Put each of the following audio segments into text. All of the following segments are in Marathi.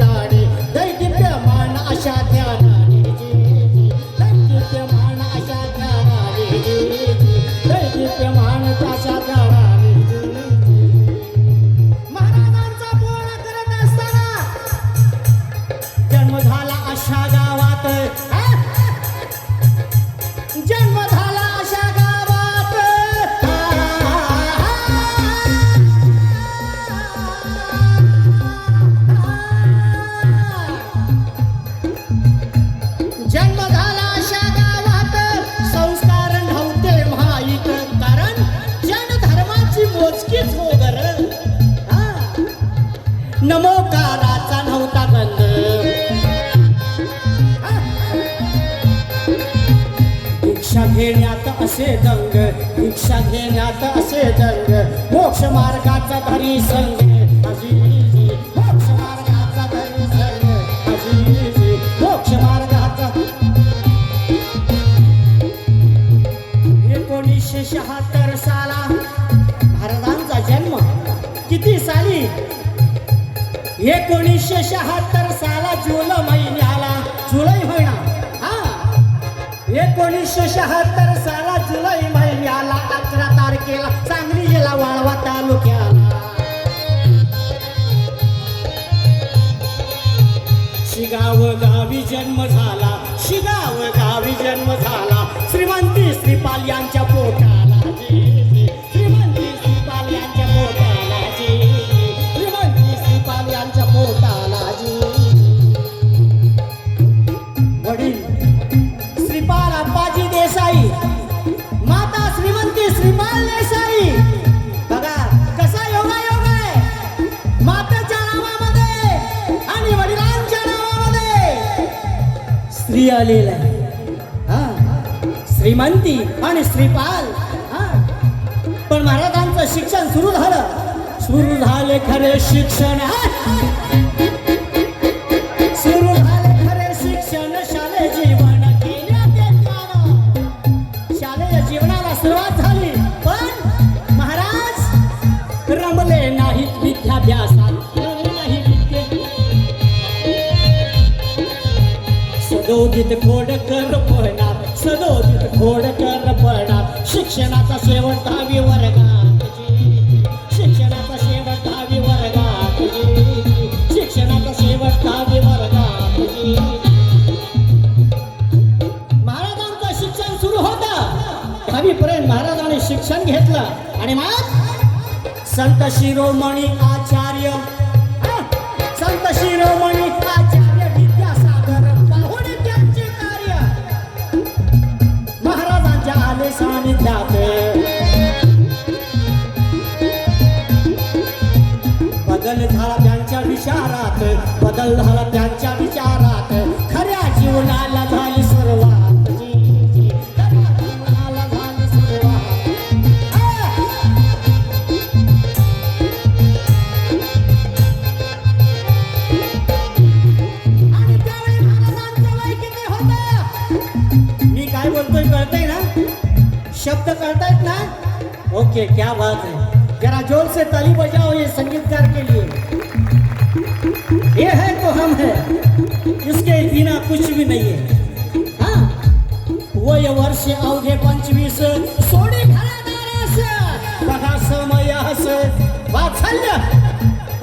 पाय सूर्य असे दंग दीक्षा घेण्यात असे दंग. मोक्ष मार्गाचा धरी संग मोक्ष मार्गाचा धरी संग मोक्ष मार्गाचा एकोणीसशे शहात्तर साला भारतांचा जन्म किती साली? एकोणीसशे शहात्तर साला जुलै महिने एकोणीसशे शहात्तर साला जुलै महिन्याला अकरा तारखेला सांगली जिल्हा वाळवा तालुक्याला. शिगाव गावी जन्म झाला शिगाव गावी जन्म झाला. श्रीमंती श्रीपाल यांच्या पोटाला. स्त्री आलेला आहे. श्रीमंती आणि श्रीपाल. पण महाराजांचं शिक्षण सुरू झालं. सुरू झाले खरे शिक्षण. सुरू झाले खरे शिक्षण. शालेय जीवन शालेय जीवनाला सुरुवात झाली. पण महाराज रमले नाहीत विद्याभ्यास. सदोदित खोडकर पळणार सदोदित खोडकर पळणार शिक्षणाचा शेवट दहावी वर्गात शिक्षणाचा शेवट दहावी वर्गात शिक्षणाचा वर्गात महाराजांचं शिक्षण सुरू होतं. दहावीपर्यंत महाराजांनी शिक्षण घेतलं. आणि मग संत शिरोमणी आचार्य संत शिरोमणी सानिध्यात बदल झाला त्यांच्या विचारात बदल झाला त्यांच्या ओके क्या बात है। जरा ज़ोर से ताली बजाओ ये संगीतकार के लिए। ये है तो हम है। इसके बिना कुछ भी नहीं है। हाँ वय वर्ष अवघे पंचवीस। सोडी घरादारास बघा समयास वात्सल्य।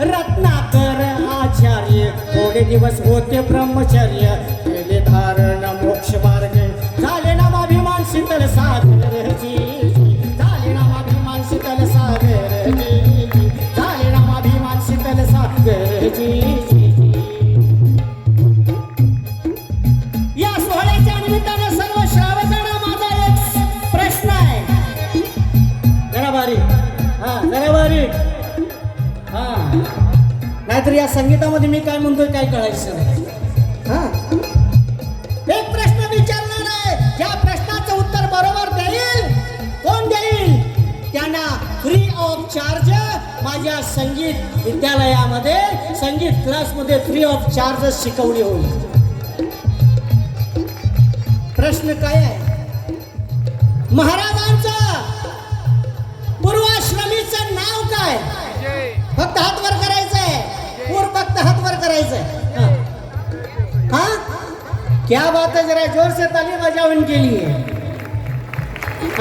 रत्नाकर आचार्य। थोडे दिवस होते ब्रह्मचर्य। या सोहळ्याच्या निमित्तानं सर्व श्रावकांना माझा एक प्रश्न आहे. जरा बारीक हा जरा बारीक हा. नाहीतर या संगीतामध्ये मी काय म्हणतोय काय कळायचं संगीत विद्यालयामध्ये संगीत क्लासमध्ये फ्री ऑफ चार्जच शिकवली होईल. प्रश्न काय आहे? महाराजांचा पूर्वाश्रमीचं नाव काय? फक्त हातवर करायचंय? करायचं आहे फक्त हातवर करायचंय. हा. हा क्या बात है जरा जोर से ताली बजावून केली आहे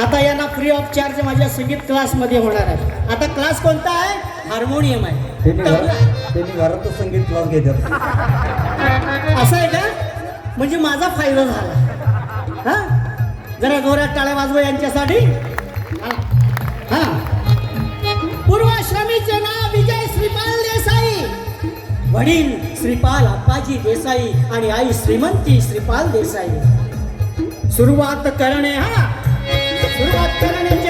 आता यांना फ्री ऑफ चार्ज माझ्या संगीत क्लासमध्ये होणार आहे. आता क्लास कोणता आहे? हार्मोनियम आहे. त्यांनी घरातच संगीत क्लास घेतात असं आहे का? म्हणजे माझा फायदा झाला. हा? जरा जोरात टाळ्या वाजवा यांच्यासाठी. हा. पूर्वाश्रमीचे नाव विजय श्रीपाल देसाई. वडील श्रीपाल अप्पाजी देसाई आणि आई श्रीमंती श्रीपाल देसाई. सुरुवात करणे हा. सुरुवात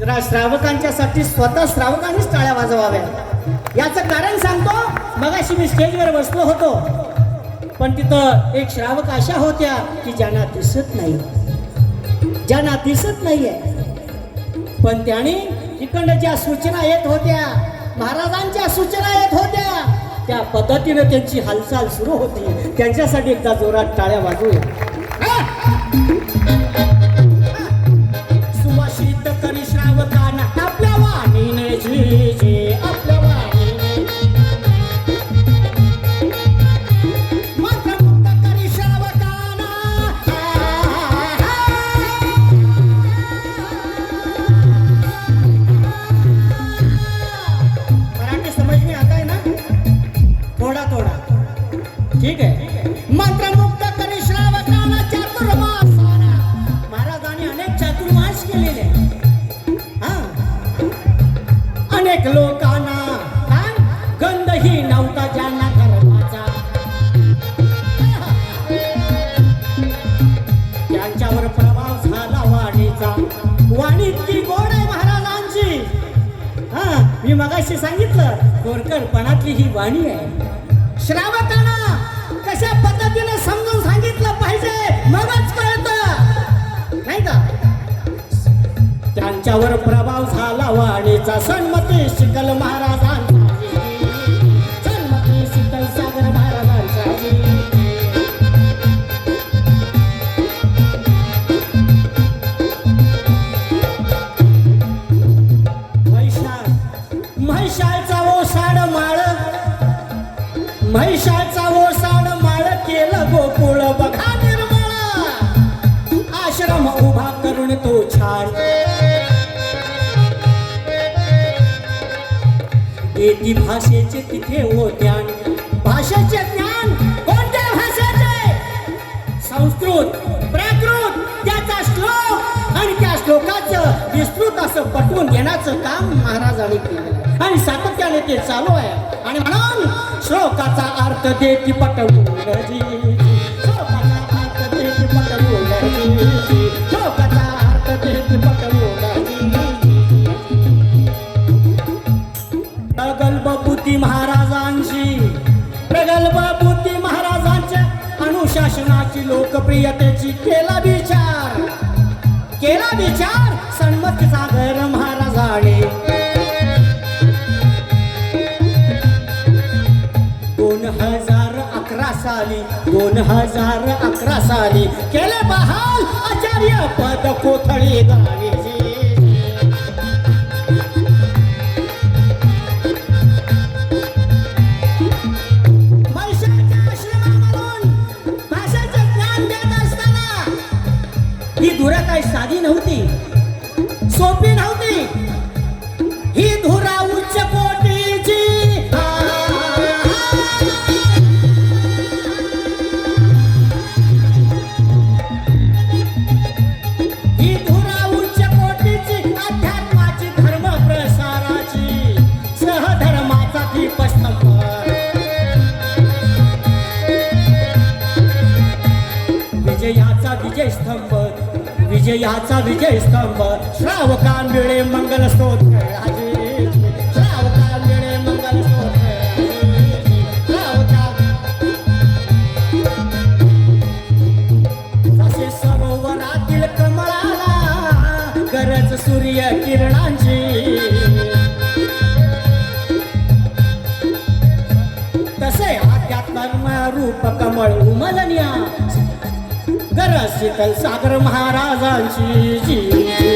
श्रावकांच्यासाठी स्वतः श्रावकांनीच टाळ्या वाजवाव्या. याचं कारण सांगतो मगाशी मी स्टेजवर बसलो होतो पण तिथं एक श्रावक अशा होत्या की ज्यांना दिसत नाही. ज्यांना दिसत नाहीये. पण त्याने इकडं ज्या सूचना येत होत्या महाराजांच्या सूचना येत होत्या त्या पद्धतीनं त्यांची हालचाल सुरू होती. त्यांच्यासाठी एकदा जोरात टाळ्या वाजवूया. चातुर्मास केलेले. हा. अनेक लोकांना काय? गंधही नव्हता ज्यांना धर्माचा त्यांच्यावर प्रभाव झाला वाणीचा वाणी इतकी गोड आहे महाराजांची. हा मी मगाशी सांगितलं गोरकरपणातली ही वाणी आहे. श्रावकांना कशा पद्धतीने त्यांच्यावर प्रभाव झाला वाणीचा. सन्मती शिकल महाराजांचा सन्मती शिकल सागर महाराजांचा ओसाड माळ. महिषाळचा ओसाड माळ केलं गोकुळ बघा निर्मळ. आश्रम उभा करून तो छान. देती भाषेचे तिथे हो ज्ञान भाषेचे ज्ञान कोणत्या भाषेचे? संस्कृत प्राकृत त्याचा श्लोक. आणि त्या श्लोकाचं विस्तृत असं पटवून देण्याचं काम महाराजांनी केलं. आणि सातत्याने ते चालू आहे. आणि म्हणून श्लोकाचा अर्थ देती पटवून श्लोकाचा अर्थ देती पटवून प्रियतेची केला विचार. केला विचार सन्मत सागर महाराजाने. दोन हजार अकरा साली दोन हजार अकरा साली केले बहाल आचार्य पद कोथळी गावी काय साधी नव्हती. सोपी नव्हती. मंगल स्तोत्र सूर्य किरणांची. तसे आध्यात्म रूप कमळ उमलन्या. गरज शीतल सागर महाराजांची जी.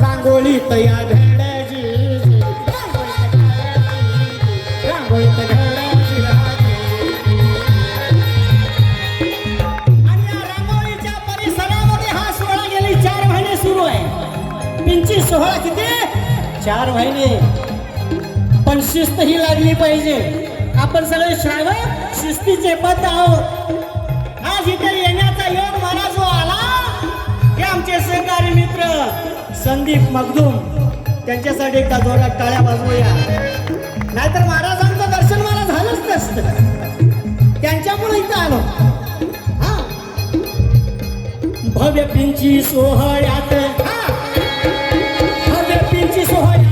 रांगोळी तयार भेडायची रांगोळी भेडायची आणि या रांगोळीच्या परिसरामध्ये हा सोहळा गेली चार महिने सुरू आहे. पिंची सोहळा किती? चार महिने. पण शिस्त ही लागली पाहिजे. आपण सगळे श्रावण शिस्तीचे पद आहोत. सहकारी मित्र संदीप मगदूम त्यांच्यासाठी एकदा जोरात टाळ्या वाजवूया. नाहीतर महाराजांचं दर्शन मला झालंच नसतं. त्यांच्यामुळे इथं आलो. हा. भव्य पिंची सोहळ्यात. भव्य पिंची सोहळ्यात.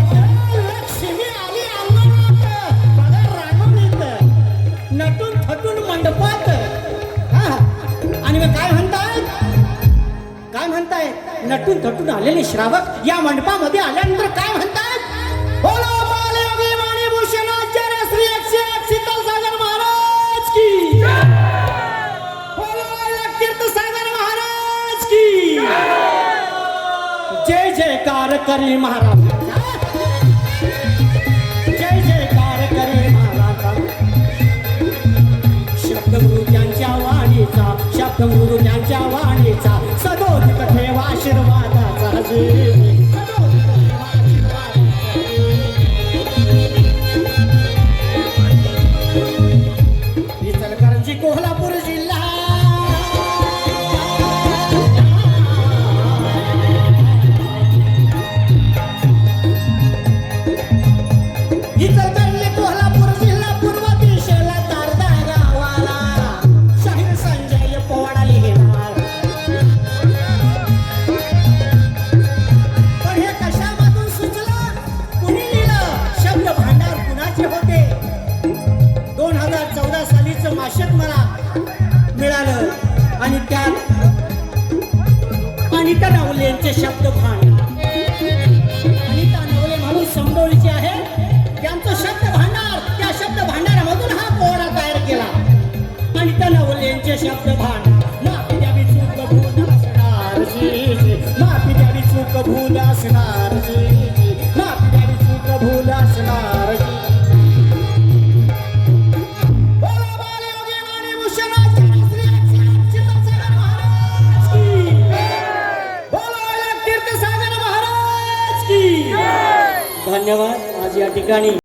म्हणताय? नटून थटून आलेले श्रावक या मंडपामध्ये आल्यानंतर काय म्हणताय? बोलो सागर महाराज की महाराज जय जयकार करी महाराज। जय जयकार करी महाराज। शब्दगुरु त्यांच्या वाणीचा शब्दगुरु त्यांच्या वाणीचा see. शब्द भांडार माफी द्यावी चूक भूल असणार माफी द्यावी चूक भूल माफी द्यावी चूक भूल धन्यवाद. आज या ठिकाणी